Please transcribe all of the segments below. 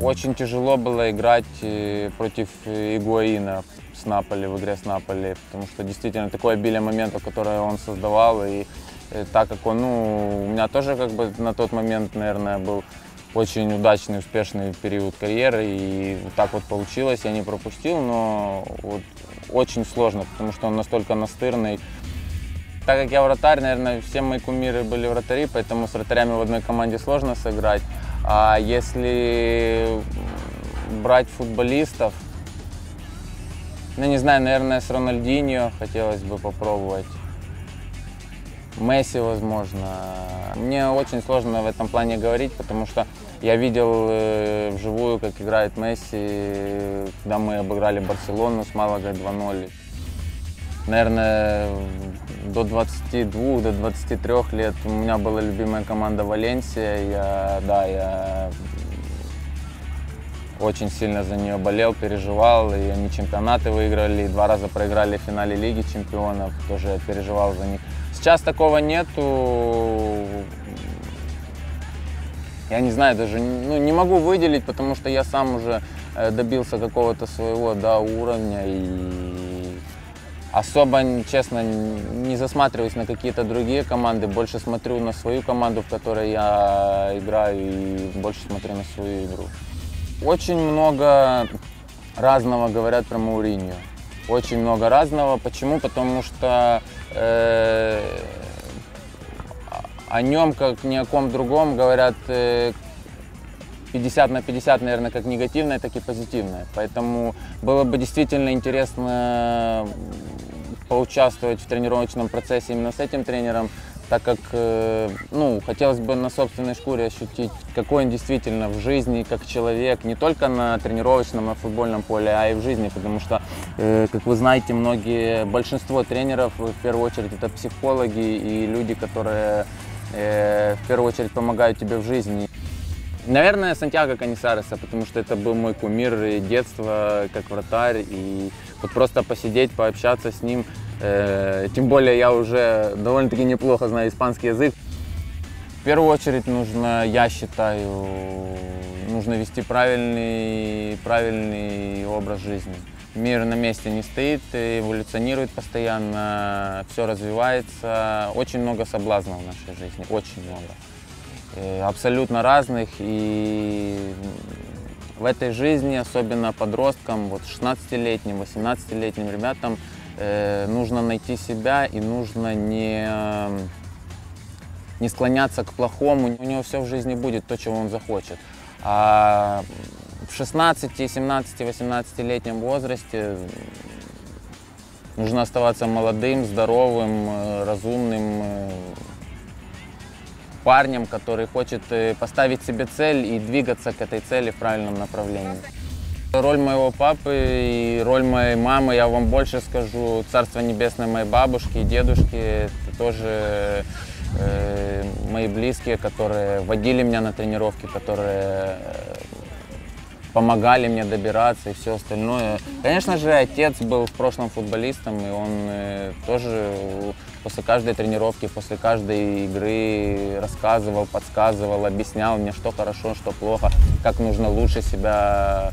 Очень тяжело было играть э, против э, Игуаина с Наполи, в игре с Наполи, потому что действительно такое обилие моментов, которые он создавал, и э, так как он, ну, у меня тоже как бы на тот момент, наверное, был очень удачный, успешный период карьеры, и так вот получилось, я не пропустил, но вот очень сложно, потому что он настолько настырный. Так как я вратарь, наверное, все мои кумиры были вратари, поэтому с вратарями в одной команде сложно сыграть. А если брать футболистов, ну, не знаю, наверное, с Рональдиньо хотелось бы попробовать. Месси, возможно. Мне очень сложно в этом плане говорить, потому что я видел э, вживую, как играет Месси, когда мы обыграли Барселону с Малагой 2-0. Наверное, до 22, до 23 лет у меня была любимая команда Валенсия. Я, да, я очень сильно за нее болел, переживал, и они чемпионаты выиграли, и два раза проиграли в финале Лиги чемпионов, тоже переживал за них. Сейчас такого нету, я не знаю, даже ну, не могу выделить, потому что я сам уже э, добился какого-то своего да, уровня и особо, честно, не засматриваюсь на какие-то другие команды, больше смотрю на свою команду, в которой я играю, и больше смотрю на свою игру. Очень много разного говорят про Мауриньо. Очень много разного. Почему? Потому что э, о нем, как ни о ком другом, говорят э, 50 на 50, наверное, как негативное, так и позитивное. Поэтому было бы действительно интересно поучаствовать в тренировочном процессе именно с этим тренером, так как э, ну, хотелось бы на собственной шкуре ощутить, какой он действительно в жизни, как человек, не только на тренировочном, на футбольном поле, а и в жизни, потому что, э, как вы знаете, многие, большинство тренеров, в первую очередь, это психологи и люди, которые э, в первую очередь помогают тебе в жизни. Наверное, Сантьяго Канисареса, потому что это был мой кумир детства, как вратарь, и вот просто посидеть, пообщаться с ним, Э, тем более я уже довольно-таки неплохо знаю испанский язык. В первую очередь нужно, я считаю, нужно вести правильный, правильный образ жизни. Мир на месте не стоит, эволюционирует постоянно, все развивается. Очень много соблазнов в нашей жизни, очень много. Э, абсолютно разных. И в этой жизни, особенно подросткам, вот 16-летним, 18-летним ребятам, э, нужно найти себя и нужно не, не склоняться к плохому. У него все в жизни будет то, чего он захочет. А в 16, 17, 18-летнем возрасте нужно оставаться молодым, здоровым, э, разумным парнем, который хочет э, поставить себе цель и двигаться к этой цели в правильном направлении. Роль моего папы и роль моей мамы, я вам больше скажу, царство небесное моей бабушки и дедушки, это тоже э, мои близкие, которые водили меня на тренировки, которые э, помогали мне добираться и все остальное. Конечно же, отец был в прошлом футболистом, и он э, тоже после каждой тренировки, после каждой игры рассказывал, подсказывал, объяснял мне, что хорошо, что плохо, как нужно лучше себя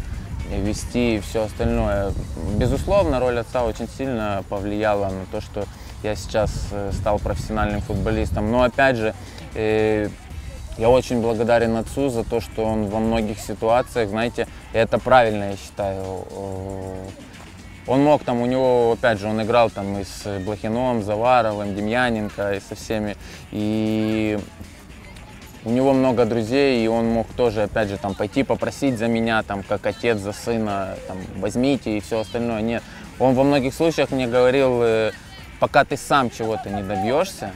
вести и все остальное. Безусловно, роль отца очень сильно повлияла на то, что я сейчас э, стал профессиональным футболистом. Но опять же, э, я очень благодарен отцу за то, что он во многих ситуациях, знаете, это правильно, я считаю. Он мог там, у него, опять же, он играл там и с Блохиновым, Заваровым, Демьяненко, и со всеми. И у него много друзей, и он мог тоже, опять же, там, пойти попросить за меня, там, как отец за сына, там, возьмите и все остальное. Нет, он во многих случаях мне говорил, э, пока ты сам чего-то не добьешься,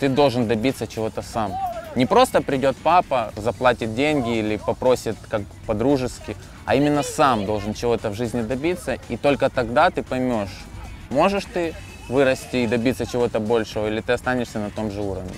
ты должен добиться чего-то сам. Не просто придет папа, заплатит деньги или попросит как по-дружески, а именно сам должен чего-то в жизни добиться, и только тогда ты поймешь, можешь ты вырасти и добиться чего-то большего, или ты останешься на том же уровне.